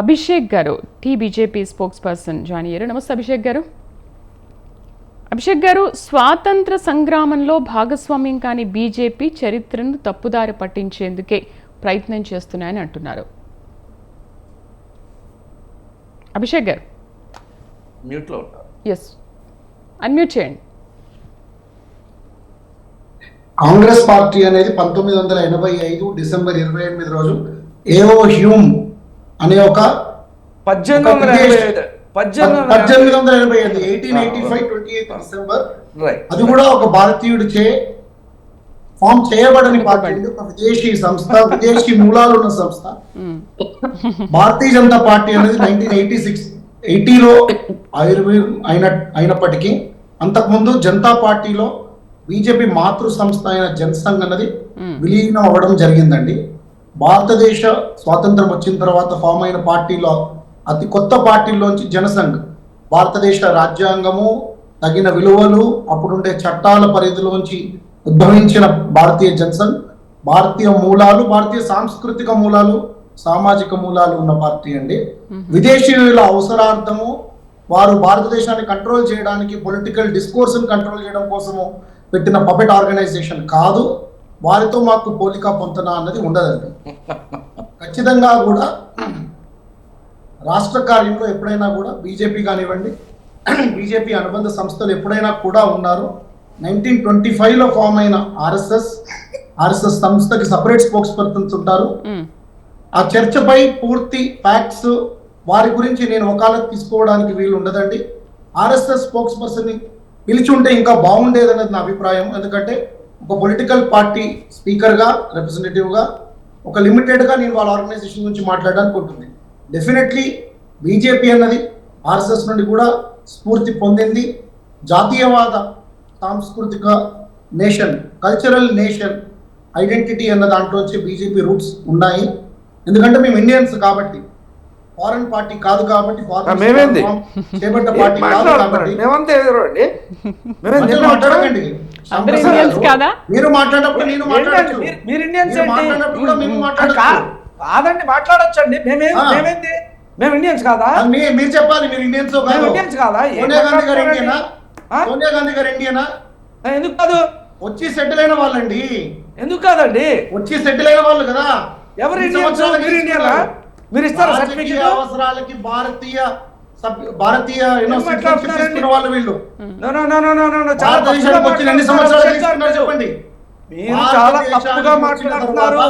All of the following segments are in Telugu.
అభిషేక్ గారు T BJP spokesperson join అయ్యారు. నమస్తే అభిషేక్ గారు. అభిషేక్ గారు స్వాతంత్ర సంగ్రామంలో భాగస్వామ్యం కాని బీజేపీ చరిత్రను తప్పుదారి పట్టించేందుకే ప్రయత్నం చేస్తున్నాయని అంటున్నారు. అభిషేక్ గారు. మ్యూట్లో ఉంటారు ఎస్ అన్మ్యూట్ చేయండి. కాంగ్రెస్ పార్టీ అనేది పంతొమ్మిది వందల ఎనభై ఐదు డిసెంబర్ ఇరవై ఎనిమిది రోజు ఏఓ హ్యూమ్ అనే ఒక పద్దెనిమిది వందల ఎనభై ఐదు. పద్దెనిమిది వందల పద్దెనిమిది వందల ఎనభై ఐదు. Eighteen eighty five twenty eighth December అది కూడా ఒక భారతీయుడి చే ఫామ్ చేయబడని పార్టీ. ఒక విదేశీ సంస్థ విదేశీ మూలాలు ఉన్న సంస్థ. భారతీయ జనతా పార్టీ అనేది నైన్టీన్ ఎయిటీ సిక్స్ ఎయిటీలో ఆయుర్వేదం అయిన అయినప్పటికీ అంతకుముందు జనతా పార్టీలో బీజేపీ మాతృ సంస్థ అయిన జనసంఘ్ అన్నది. విలీనం అవ్వడం జరిగిందండి. భారతదేశ స్వాతంత్రం వచ్చిన తర్వాత ఫామ్ అయిన పార్టీలో అతి కొత్త పార్టీలోంచి జనసంఘ్ భారతదేశ రాజ్యాంగము తగిన విలువలు అప్పుడుండే చట్టాల పరిధిలోంచి ఉద్భవించిన భారతీయ జనసంఘ్ భారతీయ మూలాలు భారతీయ సాంస్కృతిక మూలాలు సామాజిక మూలాలు ఉన్న పార్టీ అండి. విదేశీయుల అవసరార్థము వారు భారతదేశాన్ని కంట్రోల్ చేయడానికి పొలిటికల్ డిస్కోర్స్ కంట్రోల్ చేయడం కోసము పెట్టిన పపెట్ ఆర్గనైజేషన్ కాదు. వారితో మాకు పోలిక పొంతన అన్నది ఉండదండి. ఖచ్చితంగా కూడా రాష్ట్ర కార్యంలో ఎప్పుడైనా కూడా బీజేపీ కానివ్వండి బీజేపీ అనుబంధ సంస్థలు ఎప్పుడైనా కూడా ఉన్నారు. నైన్టీన్ ట్వంటీ ఫైవ్లో ఫామ్ అయిన ఆర్ఎస్ఎస్ ఆర్ఎస్ఎస్ సంస్థకి సపరేట్ స్పోక్స్ పర్సన్స్ ఉంటారు. ఆ చర్చపై పూర్తి ఫ్యాక్ట్స్ వారి గురించి నేను వకాలత్ తీసుకోవడానికి వీలు ఉండదండి. ఆర్ఎస్ఎస్ స్పోక్స్ పర్సన్ని పిలిచి ఉంటే ఇంకా బాగుండేదన్నది నా అభిప్రాయం. ఎందుకంటే ఒక పొలిటికల్ పార్టీ స్పీకర్గా రిప్రజెంటేటివ్గా ఒక లిమిటెడ్గా నేను వాళ్ళ ఆర్గనైజేషన్ గురించి మాట్లాడడానికి ఉంటుంది డెఫినెట్లీ బీజేపీ అన్నది ఆర్ఎస్ఎస్ నుండి కూడా స్ఫూర్తి పొందింది జాతీయవాద సాంస్కృతిక నేషన్ కల్చరల్ నేషన్ ఐడెంటిటీ అన్న దాంట్లోంచి బీజేపీ రూట్స్ ఉన్నాయి ఎందుకంటే మేము ఇండియన్స్ కాబట్టి ఫారెన్ పార్టీ కాదు కాబట్టి? చేపట్ట ఏం పార్టీ కాదు? కాబట్టి? మాట్లాడకండి. అందరూ కాదా? మీరు నేను? మాట్లాడచ్చు. మీరు- ఇండియన్స్ మీరు మేము మాట్లాడచ్చు. కా- కాదండి మాట్లాడొచ్చండి. మేమేం. మేమేంది? మేము ఇండియన్స్ కాదా? మీరు చెప్పాలి మీరు ఇండియన్స్ కాదు. ఇండియన్స్ కాదా? సోనియా గాంధీ గారు? ఇండియనా? సోనియా గాంధీ గారు ఇండియనా ఎందుకు కాదు? వచ్చి సెటిల్ అయిన వాళ్ళండి. ఎందుకు కాదండి? వచ్చి సెటిల్ అయిన వాళ్ళు కదా. ఎవరు ఇండియన్స్ మీరు ఇండియనా మీరు ఇస్తారా రాజకీయ సర్టిఫికేట్ అవసరాలకి భారతీయ భారతీయ వాళ్ళు వీళ్ళు. భారతదేశానికి ఎన్ని సంవత్సరాలు తీసుకున్నారు చెప్పండి? మీరు చాలా తప్పుగా మాట్లాడుతున్నారు.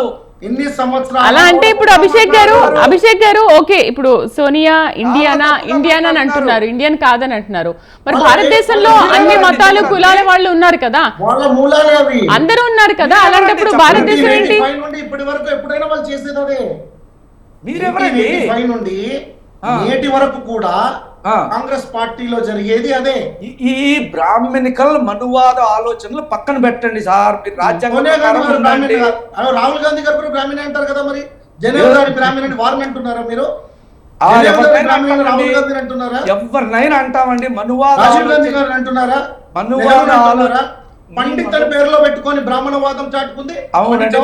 ఎన్ని సంవత్సరాలు అలా అంటే ఇప్పుడు అభిషేక్ గారు అభిషేక్ గారు ఓకే ఇప్పుడు సోనియా ఇండియానా ఇండియానా అని. అంటున్నారు ఇండియన్ కాదని అంటున్నారు. మరి భారతదేశంలో దేశంలో అన్ని మతాలు కులాల వాళ్ళు ఉన్నారు కదా. వాళ్ళ మూలాలే అవి. అందరూ ఉన్నారు కదా అలాంటప్పుడు? భారతదేశం ఏంటి? 1985 నుండి ఇప్పటి వరకు ఎప్పుడైనా వాళ్ళు చేసేది మీరెవరండి? 1985 నుండి ఆ. నేటి వరకు కూడా. కాంగ్రెస్ పార్టీలో జరిగేది అదే. ఈ- బ్రాహ్మణికల్ మనువాద ఆలోచనలు పక్కన పెట్టండి సార్. రాజ్యాంగం రాహుల్ గాంధీ గారు బ్రాహ్మణ్ అంటారు కదా మరి. జనేవ్ గారి బ్రాహ్మణ్ వారిని అంటున్నారా మీరు? ఎవరినైనా అంటామండి. మనువాద రాజీవ్ గాంధీ గారు అంటున్నారా? మనువాద నెహ్రూ అంటున్నారా ఆలోచన- పండిత్ అని పేరులో పెట్టుకొని బ్రాహ్మణవాదం చాటుకుంది అవునండి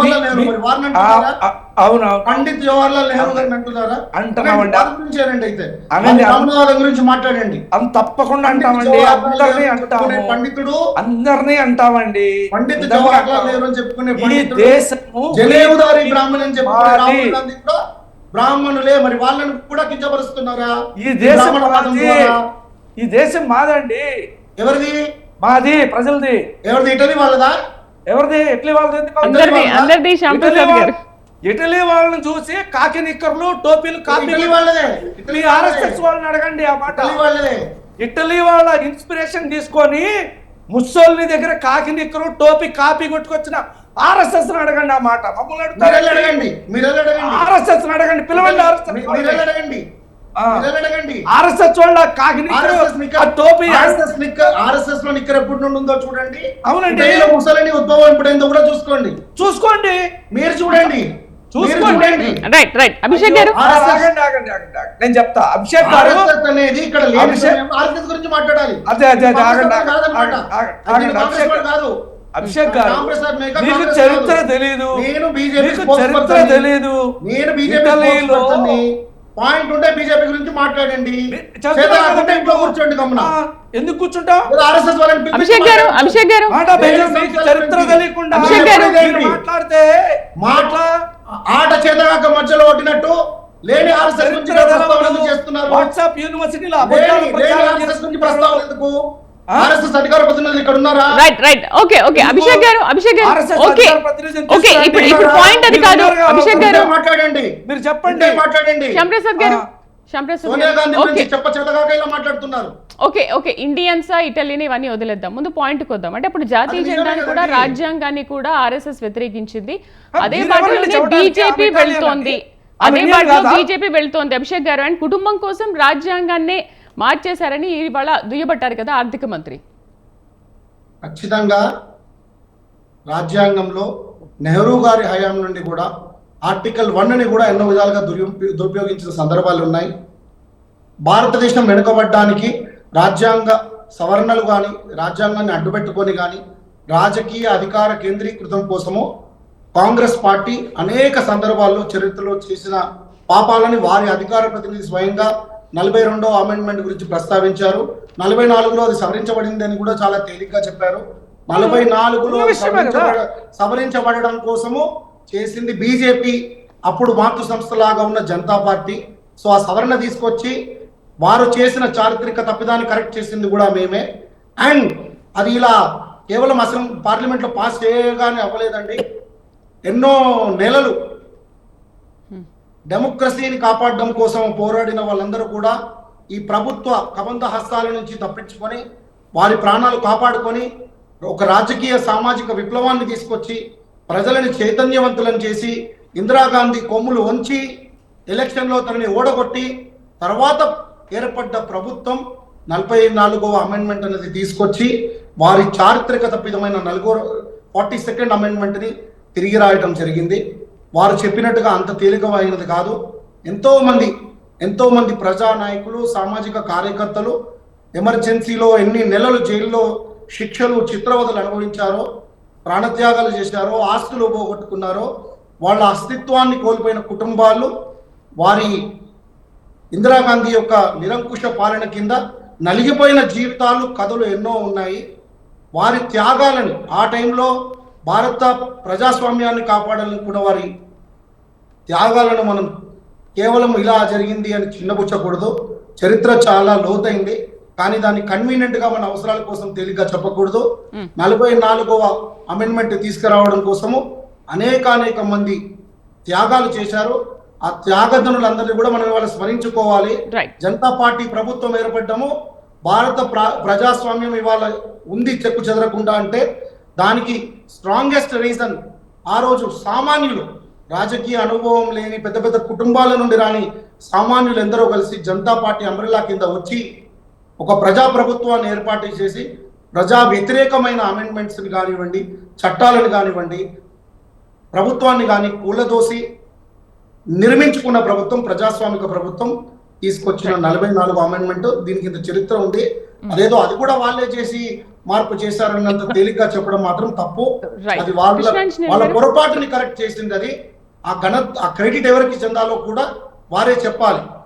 అవును. పండిత్ జవహర్లాల్ నెహ్రూ గారిని అంటున్నారా? అంటున్నామండి. గురించి ఏనండి అయితే. అనండి. బ్రాహ్మణవాదం గురించి మాట్లాడండి. అంత తప్పకుండా అంటామండి. అందరినీ అంటాము. పండితుడు అందరినీ అంటామండి. పండిత్ జవహర్లాల్. నెహ్రూ అని చెప్పుకునే పండితుడు దేశము జనేవుదారి బ్రాహ్మణ్ అని చెప్పుకునే మాది. రాహుల్ గాంధీ కూడా బ్రాహ్మణులే. మరి వాళ్ళని కూడా కించపరుస్తున్నారా? ఈ దేశం ఈ దేశం మాదండి. ఎవరిది? మాది ప్రజలది. ఎవరిది? ఇటలీ వాళ్ళదా? ఎవరిది? ఇటలీ వాళ్ళది ఇటలీ వాళ్ళని చూసి కాకి నిక్కర్లు టోపీలు కాపీ ఇటలీ వాళ్ళదే. ఇటలీ ఆర్ఎస్ఎస్ వాళ్ళని అడగండి ఆ మాట. ఇటలీ వాళ్ళ ఇన్స్పిరేషన్ తీసుకొని ముస్సోల్ని దగ్గర కాకి నిక్కరు టోపీ కాపీ కొట్టుకొచ్చిన ఆర్ఎస్ఎస్ అడగండి ఆ మాట. మమ్మల్ని అడగండి. ఆర్ఎస్ఎస్ అడగండి. పిలవండి ఆర్ఎస్ఎస్ అడగండి. అడగండి ఆర్ఎస్ఎస్ నిక్కర్ టోపీ ఆర్ఎస్ఎస్లో నిక్కర్ ఎప్పటి నుండి ఉందో చూడండి. అవునండి. ముసలిని ఉద్భవం ఎప్పుడైందో కూడా చూసుకోండి. చూసుకోండి. మీరు చూడండి. చూడండి. రైట్ రైట్ అభిషేక్ గారు. నేను చెప్తా. అభిషేక్ గారు ఆర్ఎస్ఎస్ అనేది ఇక్కడ గురించి మాట్లాడాలి. అదే అదే అదే. ఆగండి కాదు. అభిషేక్ గారు మేక చరిత్ర. తెలియదు నేను బీజేపీ చరిత్ర. తెలియదు నేను బీజేపీ. పాయింట్ ఉంటే బీజేపీ గురించి మాట్లాడండి ఇంట్లో. కూర్చోండి గమ్మున ఎందుకు కూర్చుంటావు ఆర్ఎస్ఎస్ వాళ్ళని అభిషేక్ గారు. అభిషేక్ గారు చరిత్ర. తెలియకుండా అభిషేక్ గారు. మీరు మాట్లాడితే మాట్లా ఆట చేతగాక మధ్యలో కొట్టినట్టు లేని ఆర్ఎస్ఎస్ గురించి. చేస్తున్నారు వాట్సాప్ యూనివర్సిటీలో. ప్రస్తావన ఎందుకు? ఆర్ఎస్ఎస్ అధికార ప్రతినిధులు ఇక్కడ ఉన్నారా? Right right okay okay Abhishek గారు అభిషేక్ గారు. Okay okay. ఇప్పుడు ఇప్పుడు పాయింట్ అది కాదు. అభిషేక్ గారు. మాట్లాడండి. మీరు చెప్పండి. మాట్లాడండి. శ్యాంప్రసాద్ గారు. ఓకే ఓకే ఇండియన్సా ఇటలీని ఇవన్నీ వదిలేద్దాం. ముందు పాయింట్ వద్దాం. అంటే అప్పుడు జాతీయ జెండాని కూడా. రాజ్యాంగాన్ని కూడా ఆర్ఎస్ఎస్ వ్యతిరేకించింది. అదే చెప్పడానికి? బీజేపీ వెళ్తోంది. అదే కాదా? బీజేపీ వెళ్తోంది. అభిషేక్ గారు. అండ్ కుటుంబం కోసం రాజ్యాంగాన్నే మార్చేశారని ఇవాళ దుయ్యబట్టారు కదా ఆర్థిక మంత్రి. ఖచ్చితంగా రాజ్యాంగంలో నెహ్రూ గారి హయాం నుండి కూడా ఆర్టికల్ వన్ని కూడా ఎన్నో విధాలుగా దుర్యోప దురుపయోగించిన సందర్భాలు ఉన్నాయి. భారతదేశం వెనుకబడ్డానికి రాజ్యాంగ సవరణలు కానీ రాజ్యాంగాన్ని అడ్డుపెట్టుకొని కానీ రాజకీయ అధికార కేంద్రీకృతం కోసము కాంగ్రెస్ పార్టీ అనేక సందర్భాల్లో చరిత్రలో చేసిన పాపాలని వారి అధికార ప్రతినిధి స్వయంగా నలభై రెండో అమెండ్మెంట్ గురించి ప్రస్తావించారు. నలభై నాలుగులో అది సవరించబడింది అని కూడా చాలా తేలిగ్గా చెప్పారు. నలభై నాలుగులో సవరించబడడం కోసము చేసింది బీజేపీ. అప్పుడు మాతృ సంస్థలాగా ఉన్న జనతా పార్టీ. సో ఆ సవరణ తీసుకొచ్చి వారు చేసిన చారిత్రక తప్పిదాన్ని కరెక్ట్ చేసింది కూడా మేమే. అండ్ అది ఇలా కేవలం అసలు పార్లమెంట్లో పాస్ చేయగానే అవ్వలేదండి. ఎన్నో నెలలు డెమోక్రసీని కాపాడడం కోసం పోరాడిన వాళ్ళందరూ కూడా ఈ ప్రభుత్వ కబంధ హస్తాల నుంచి తప్పించుకొని వారి ప్రాణాలు కాపాడుకొని ఒక రాజకీయ సామాజిక విప్లవాన్ని తీసుకొచ్చి ప్రజలను చైతన్యవంతులను చేసి ఇందిరాగాంధీ కొమ్ములు వంచి ఎలక్షన్లో తనని ఓడగొట్టి తర్వాత ఏర్పడ్డ ప్రభుత్వం నలభై నాలుగవ అమెండ్మెంట్ అనేది తీసుకొచ్చి వారి చారిత్రక తప్పిదమైన నలుగో ఫార్టీ సెకండ్ అమెండ్మెంట్ని తిరిగి రాయటం జరిగింది. వారు చెప్పినట్టుగా అంత తేలికమైనది కాదు. ఎంతోమంది ఎంతోమంది ప్రజానాయకులు ప్రజా నాయకులు సామాజిక కార్యకర్తలు ఎమర్జెన్సీలో ఎన్ని నెలలు జైల్లో శిక్షలు చిత్రవదలు అనుభవించారో ప్రాణత్యాగాలు చేశారో ఆస్తులు పోగొట్టుకున్నారో వాళ్ళ అస్తిత్వాన్ని కోల్పోయిన కుటుంబాలు వారి ఇందిరాగాంధీ యొక్క నిరంకుశ పాలన కింద నలిగిపోయిన జీవితాలు కథలు ఎన్నో ఉన్నాయి. వారి త్యాగాలను ఆ టైంలో భారత ప్రజాస్వామ్యాన్ని కాపాడాలనుకున్న వారి త్యాగాలను మనం కేవలం ఇలా జరిగింది అని చిన్నబుచ్చకూడదు. చరిత్ర చాలా లోతైంది. కానీ దాన్ని కన్వీనియంట్గా మన అవసరాల కోసం తేలిగ్గా చెప్పకూడదు. నలభై నాలుగవ అమెండ్మెంట్ తీసుకురావడం కోసము అనేకానేక మంది త్యాగాలు చేశారు. ఆ త్యాగధనులందరినీ కూడా మనం ఇవాళ స్మరించుకోవాలి. జనతా పార్టీ ప్రభుత్వం ఏర్పడ్డము. భారత ప్ర- ప్రజాస్వామ్యం ఇవాళ ఉంది చెక్కు చెదరకుండా అంటే దానికి స్ట్రాంగెస్ట్ రీజన్ ఆ రోజు సామాన్యులు రాజకీయ అనుభవం లేని పెద్ద పెద్ద కుటుంబాల నుండి రాని సామాన్యులు ఎందరో కలిసి జనతా పార్టీ అంబ్రెల్లా కింద వచ్చి ఒక ప్రజా ప్రభుత్వాన్ని ఏర్పాటు చేసి ప్రజా వ్యతిరేకమైన అమెండ్మెంట్స్ని కానివ్వండి చట్టాలను కానివ్వండి ప్రభుత్వాన్ని కానీ కూలదోసి నిర్మించుకున్న ప్రభుత్వం ప్రజాస్వామిక ప్రభుత్వం తీసుకొచ్చిన నలభై నాలుగు అమెండ్మెంట్ దీనికి ఇంత చరిత్ర ఉంది. అదేదో అది కూడా వాళ్ళే చేసి మార్పు చేశారన్నంత తేలిగ్గా చెప్పడం మాత్రం తప్పు. అది వాళ్ళ వాళ్ళ? పొరపాటుని కరెక్ట్ చేసింది అది ఆ ఘన ఆ క్రెడిట్ ఎవరికి చెందాలో కూడా వారే చెప్పాలి